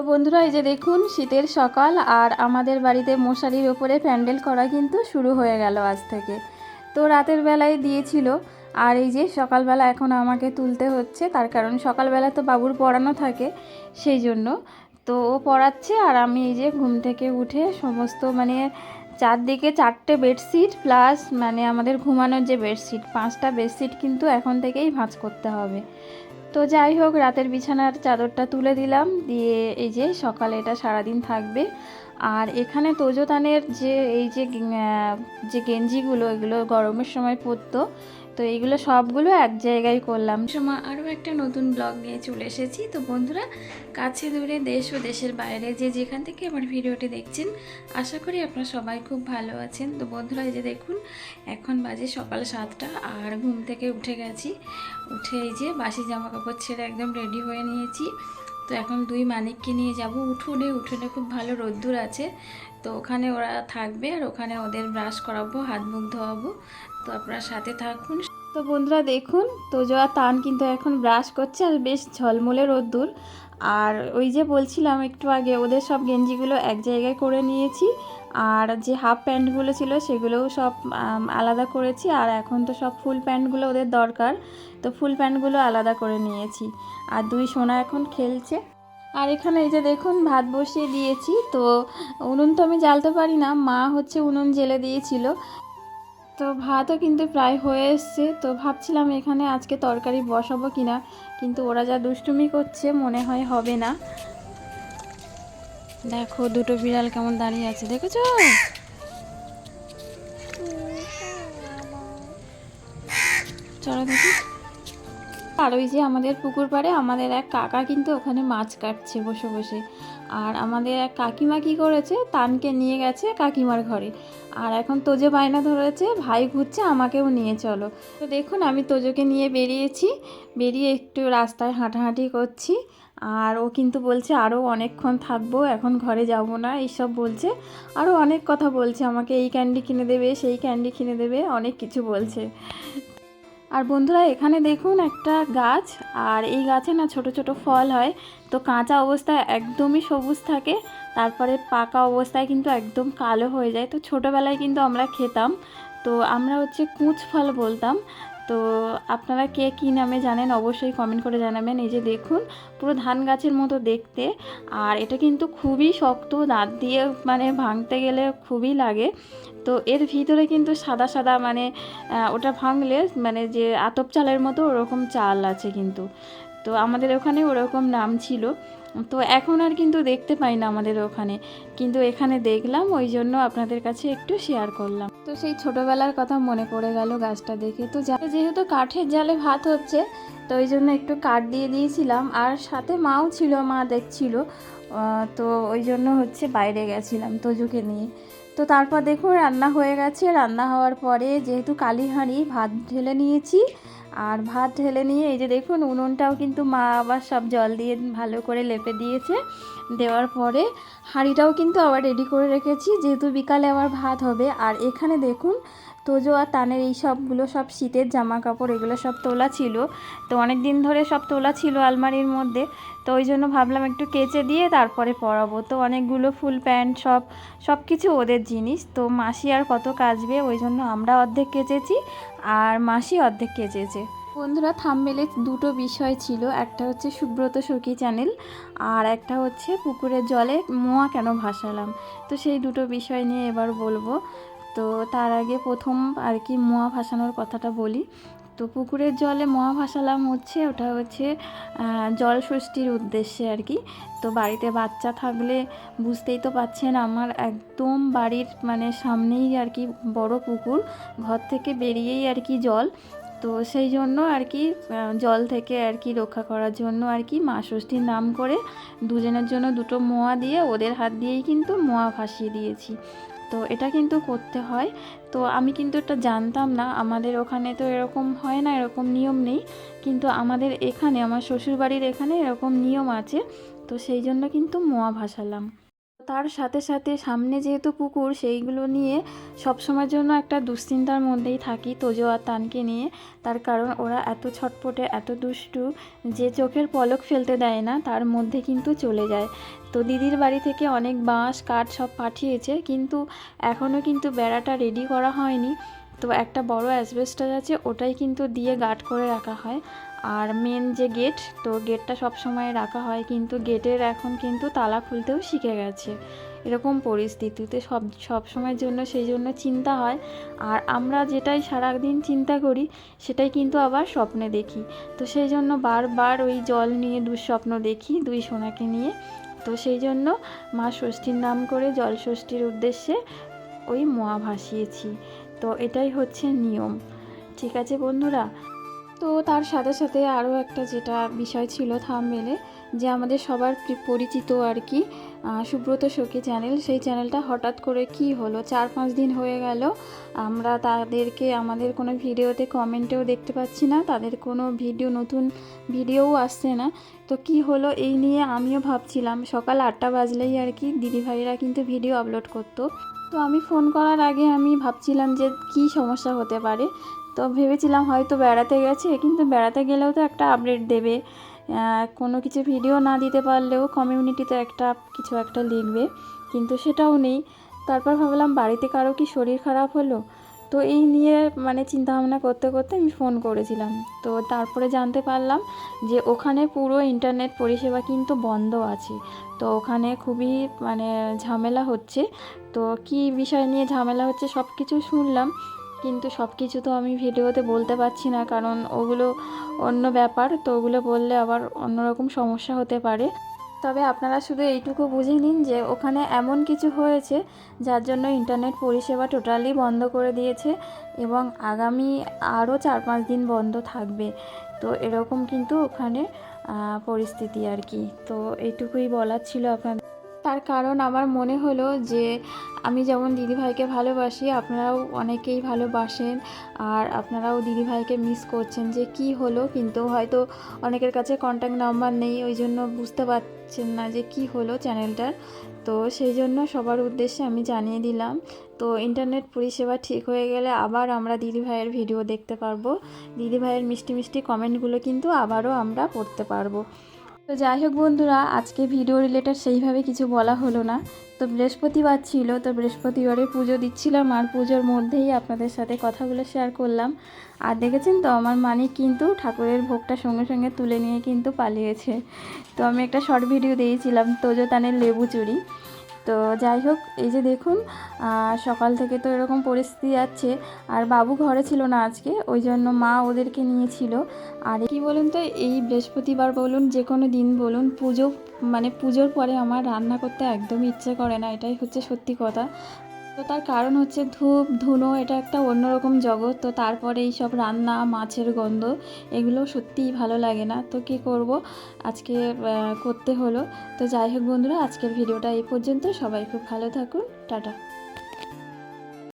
তো বন্ধুরা, এই যে দেখুন, শীতের সকাল আর আমাদের বাড়িতে মশারির ওপরে প্যান্ডেল করা কিন্তু শুরু হয়ে গেল আজ থেকে। তো রাতের বেলায় দিয়েছিল, আর এই যে সকালবেলা এখন আমাকে তুলতে হচ্ছে, তার কারণ সকালবেলা তো বাবুর পড়ানো থাকে সেই জন্য। তো ও পড়াচ্ছে, আর আমি এই যে ঘুম থেকে উঠে সমস্ত মানে চারদিকে চারটে বেডশিট, প্লাস মানে আমাদের ঘুমানোর যে বেডশিট, পাঁচটা বেডশিট কিন্তু এখন থেকেই ভাঁজ করতে হবে। তো যাই হোক, রাতের বিছানার চাদরটা তুলে দিলাম। দিয়ে এই যে সকালে এটা সারাদিন থাকবে। আর এখানে তোজোতানের যে এই যে যে গেঞ্জিগুলো, এগুলো গরমের সময় পরতো তো এইগুলো সবগুলো এক জায়গায় করলাম। সময় আরও একটা নতুন ব্লগ নিয়ে চলে এসেছি। তো বন্ধুরা, কাছে দূরে দেশ ও দেশের বাইরে যে যেখান থেকে আমার ভিডিওটি দেখছেন, আশা করি আপনারা সবাই খুব ভালো আছেন। তো বন্ধুরা, এই যে দেখুন, এখন বাজে সকাল সাতটা আর ঘুম থেকে উঠে গেছি। উঠে এই যে বাসি জামা কাপড় ছেড়ে একদম রেডি হয়ে নিয়েছি। তো এখন দুই মানিককে নিয়ে যাব। উঠোনে উঠোনে খুব ভালো রোদ্দুর আছে। তো ওখানে ওরা থাকবে আর ওখানে ওদের ব্রাশ করাবো, হাত মুখ ধোয়াবো। তো আপনারা সাথে থাকুন। তো বন্ধুরা দেখুন, তো আর তান কিন্তু এখন ব্রাশ করছে আর বেশ ঝলমলে রোদ্দুর। আর ওই যে বলছিলাম একটু আগে, ওদের সব গেঞ্জিগুলো এক জায়গায় করে নিয়েছি। আর যে হাফ প্যান্টগুলো ছিল, সেগুলোও সব আলাদা করেছি। আর এখন তো সব ফুল প্যান্টগুলো ওদের দরকার, তো ফুল প্যান্টগুলো আলাদা করে নিয়েছি। আর দুই সোনা এখন খেলছে। আর এখানে এই যে দেখুন, ভাত বসিয়ে দিয়েছি। তো উনুন তো আমি জ্বালতে পারি না, মা হচ্ছে উনুন জেলে দিয়েছিল। তো ভাতও কিন্তু প্রায় হয়ে এসছে। তো ভাবছিলাম এখানে আজকে তরকারি বসাবো কিনা, কিন্তু ওরা যা দুষ্টুমি করছে মনে হয় হবে না। দেখো দুটো বিড়াল কেমন দাঁড়িয়ে আছে, দেখেছ? চলো আর ওই যে আমাদের পুকুর পাড়ে আমাদের এক কাকা কিন্তু ওখানে মাছ কাটছে বসে বসে। আর আমাদের এক কাকিমা কি করেছে, তানকে নিয়ে গেছে কাকিমার ঘরে। আর এখন তোজো বায়না ধরেছে, ভাই ঘুরছে, আমাকেও নিয়ে চলো। তো দেখুন, আমি তোজোকে নিয়ে বেরিয়েছি, বেরিয়ে একটু রাস্তায় হাঁটাহাঁটি করছি। আর ও কিন্তু বলছে আরও অনেকক্ষণ থাকব, এখন ঘরে যাব না। এইসব বলছে। আরও অনেক কথা বলছে আমাকে, এই ক্যান্ডি কিনে দেবে, সেই ক্যান্ডি কিনে দেবে। অনেক কিছু বলছে। আর বন্ধুরা, এখানে দেখুন একটা গাছ, আর এই গাছে না ছোট ছোট ফল হয়। তো কাঁচা অবস্থায় একদমই সবুজ থাকে, তারপরে পাকা অবস্থায় কিন্তু একদম কালো হয়ে যায়। তো ছোটোবেলায় কিন্তু আমরা খেতাম। তো আমরা হচ্ছে কুঁচ ফল বলতাম। তো আপনারা কে কী নামে জানেন অবশ্যই কমেন্ট করে জানাবেন। এই যে দেখুন, পুরো ধান গাছের মতো দেখতে। আর এটা কিন্তু খুবই শক্ত, দাঁত দিয়ে মানে ভাঙতে গেলে খুবই লাগে। তো এর ভিতরে কিন্তু সাদা সাদা মানে ওটা ভাঙলে মানে যে আতপ চালের মতো ওরকম চাল আছে কিন্তু। তো আমাদের ওখানে ওরকম নাম ছিল। তো এখন আর কিন্তু দেখতে পাই না আমাদের ওখানে। কিন্তু এখানে দেখলাম, ওই জন্য আপনাদের কাছে একটু শেয়ার করলাম। তো সেই ছোটোবেলার কথা মনে পড়ে গেল গাছটা দেখে। তো যেহেতু কাঠের জালে ভাত হচ্ছে, তো ওই জন্য একটু কাঠ দিয়ে দিয়েছিলাম। আর সাথে মাও ছিল, মা দেখছিল। তো ওই জন্য হচ্ছে বাইরে গেছিলাম তজুকে নিয়ে। তো তারপর দেখুন, রান্না হয়ে গেছে। রান্না হওয়ার পরে যেহেতু কালি হাঁড়ি ভাত ঢেলে নিয়েছি আর ভাত ঢেলে নিয়ে এই যে দেখুন উনুনটাও কিন্তু মা আবার সব জল দিয়ে ভালো করে লেপে দিয়েছে। দেওয়ার পরে হাঁড়িটাও কিন্তু আবার রেডি করে রেখেছি। যেহেতু বিকালে আবার ভাত হবে, আর এখানে দেখুন তোজো আর তানের এই সবগুলো সব শীতের জামা কাপড় এগুলো সব তোলা ছিল। তো অনেক দিন ধরে সব তোলা ছিল আলমারির মধ্যে। তো ওই জন্য ভাবলাম একটু কেচে দিয়ে তারপরে পরাবো। তো অনেকগুলো ফুল প্যান্ট, সব সব কিছু ওদের জিনিস। তো মাসি আর কত কাচবে, ওই জন্য আমরা অর্ধেক কেচেছি আর মাসি অর্ধেক কেচেছে। বন্ধুরা থামমেলে দুটো বিষয় ছিল। একটা হচ্ছে সুব্রত সখী চ্যানেল আর একটা হচ্ছে পুকুরের জলে মোয়া কেন ভাসালাম? তো সেই দুটো বিষয় নিয়ে এবার বলব। তো তার আগে প্রথম আর কি মোয়া ভাসানোর কথাটা বলি। তো পুকুরের জলে মোয়া ভাসালাম হচ্ছে, ওটা হচ্ছে জল ষষ্ঠীর উদ্দেশ্যে আর কি। তো বাড়িতে বাচ্চা থাকলে বুঝতেই তো পাচ্ছেন আমার একদম বাড়ির মানে সামনেই আর কি বড় পুকুর, ঘর থেকে বেরিয়েই আর কি জল। তো সেই জন্য আর কি জল থেকে আর কি রক্ষা করার জন্য আর কি মা ষষ্ঠীর নাম করে দুজনের জন্য দুটো মোয়া দিয়ে ওদের হাত দিয়েই কিন্তু মোয়া ভাসিয়ে দিয়েছি। তো এটা কিন্তু করতে হয়। তো আমি কিন্তু এটা জানতাম না, আমাদের ওখানে তো এরকম হয় না, এরকম নিয়ম নেই। কিন্তু আমাদের এখানে, আমার শ্বশুরবাড়ির এখানে এরকম নিয়ম আছে। তো সেই জন্য কিন্তু মোয়া ভাসালাম। তার সাথে সাথে সামনে যেহেতু কুকুর, সেইগুলো নিয়ে সবসময়ের জন্য একটা দুশ্চিন্তার মধ্যেই থাকি তোজো আর তানকে নিয়ে। তার কারণ ওরা এত ছটপটে, এত দুষ্টু, যে চোখের পলক ফেলতে দেয় না, তার মধ্যে কিন্তু চলে যায়। তো দিদির বাড়ি থেকে অনেক বাঁশ, কাঠ সব পাঠিয়েছে, কিন্তু এখনও কিন্তু বেড়াটা রেডি করা হয়নি। তো একটা বড় অ্যাসবেস্টার আছে, ওটাই কিন্তু দিয়ে গার্ড করে রাখা হয়। আর মেন যে গেট তো গেটটা সব সময় রাখা হয়, কিন্তু গেটের এখন কিন্তু তালা খুলতেও শিখে গেছে। এরকম পরিস্থিতিতে সব সব সময়ের জন্য সেই জন্য চিন্তা হয়। আর আমরা যেটাই সারাদিন চিন্তা করি, সেটাই কিন্তু আবার স্বপ্নে দেখি। তো সেই জন্য বারবার ওই জল নিয়ে দুঃস্বপ্ন দেখি দুই সোনাকে নিয়ে। তো সেই জন্য মা ষষ্ঠীর নাম করে জল ষষ্ঠীর উদ্দেশ্যে ওই মোয়া ভাসিয়েছি। তো এটাই হচ্ছে নিয়ম। ঠিক আছে বন্ধুরা? তো তার সাথে সাথে আরও একটা যেটা বিষয় ছিল থামমেলে যে আমাদের সবার পরিচিত আর কি সুব্রত সখী চ্যানেল সেই চ্যানেলটা হঠাৎ করে কি হলো? চার পাঁচ দিন হয়ে গেল, আমরা তাদেরকে, আমাদের কোনো ভিডিওতে কমেন্টেও দেখতে পাচ্ছি না, তাদের কোনো ভিডিও, নতুন ভিডিওও আসছে না। তো কি হলো এই নিয়ে আমিও ভাবছিলাম, সকাল আটটা বাজলেই আর কি দিদিভাইরা কিন্তু ভিডিও আপলোড করতো। তো আমি ফোন করার আগে আমি ভাবছিলাম যে কি সমস্যা হতে পারে। তো ভেবেছিলাম হয়তো বেড়াতে গেছে, কিন্তু বেড়াতে গেলেও তো একটা আপডেট দেবে। কোনো কিছু ভিডিও না দিতে পারলেও কমিউনিটিতে একটা, কিছু একটা লিখবে, কিন্তু সেটাও নেই। তারপর ভাবলাম বাড়িতে কারও কি শরীর খারাপ হলো? তো এই নিয়ে মানে চিন্তা ভাবনা করতে করতে আমি ফোন করেছিলাম। তো তারপরে জানতে পারলাম যে ওখানে পুরো ইন্টারনেট পরিষেবা কিন্তু বন্ধ আছে। তো ওখানে খুবই মানে ঝামেলা হচ্ছে। তো কি বিষয় নিয়ে ঝামেলা হচ্ছে সব কিছু শুনলাম। কিন্তু সব কিছু তো আমি ভিডিওতে বলতে পারছি না কারণ ওগুলো অন্য ব্যাপার। তো ওগুলো বললে আবার অন্যরকম সমস্যা হতে পারে। তবে আপনারা শুধু এইটুকু বুঝে নিন যে ওখানে এমন কিছু হয়েছে যার জন্য ইন্টারনেট পরিষেবা টোটালি বন্ধ করে দিয়েছে এবং আগামী আরও চার পাঁচ দিন বন্ধ থাকবে। তো এরকম কিন্তু ওখানে পরিস্থিতি আর কি। তো এইটুকুই বলার ছিল আপনাদের। তার কারণ আমার মনে হলো যে আমি যেমন দিদিভাইকে ভালোবাসি, আপনারাও অনেকেই ভালোবাসেন। আর আপনারাও দিদিভাইকে মিস করছেন যে কি হলো, কিন্তু হয়তো অনেকের কাছে কন্ট্যাক্ট নাম্বার নেই, ওই জন্য বুঝতে পারছেন না যে কি হলো চ্যানেলটার তো সেই জন্য সবার উদ্দেশ্যে আমি জানিয়ে দিলাম। তো ইন্টারনেট পরিষেবা ঠিক হয়ে গেলে আবার আমরা দিদিভাইয়ের ভিডিও দেখতে পারব। দিদিভাইয়ের মিষ্টি মিষ্টি কমেন্টগুলো কিন্তু আবারও আমরা পড়তে পারব। তো যাই হোক বন্ধুরা, আজকে ভিডিও রিলেটেড সেইভাবে কিছু বলা হলো না। তো বৃহস্পতিবার ছিল, তো বৃহস্পতিবারে পুজো দিচ্ছিলাম আর পুজোর মধ্যেই আপনাদের সাথে কথাগুলো শেয়ার করলাম। আর দেখেছেন তো, আমার মানিক কিন্তু ঠাকুরের ভোগটা সঙ্গে সঙ্গে তুলে নিয়ে কিন্তু পালিয়েছে। তো আমি একটা শর্ট ভিডিও দিয়েছিলাম তোজো তানের লেবু চুরি। তো যাই হোক, এই যে দেখুন সকাল থেকে তো এরকম পরিস্থিতি আছে আর বাবু ঘরে ছিল না আজকে, ওই জন্য মা ওদেরকে নিয়েছিল। আর কি বলুন তো, এই বৃহস্পতিবার বলুন, যে কোনো দিন বলুন, পুজো মানে পুজোর পরে আমার রান্না করতে একদমই ইচ্ছে করে না, এটাই হচ্ছে সত্যি কথা। তো তার কারণ হচ্ছে ধূপ, ধুনো, এটা একটা অন্যরকম জগৎ। তো তারপরে এই সব রান্না, মাছের গন্ধ, এগুলো সত্যিই ভালো লাগে না। তো কি করব? আজকে করতে হলো। তো যাই হোক বন্ধুরা, আজকের ভিডিওটা এই পর্যন্ত। সবাই খুব ভালো থাকুন। টাটা।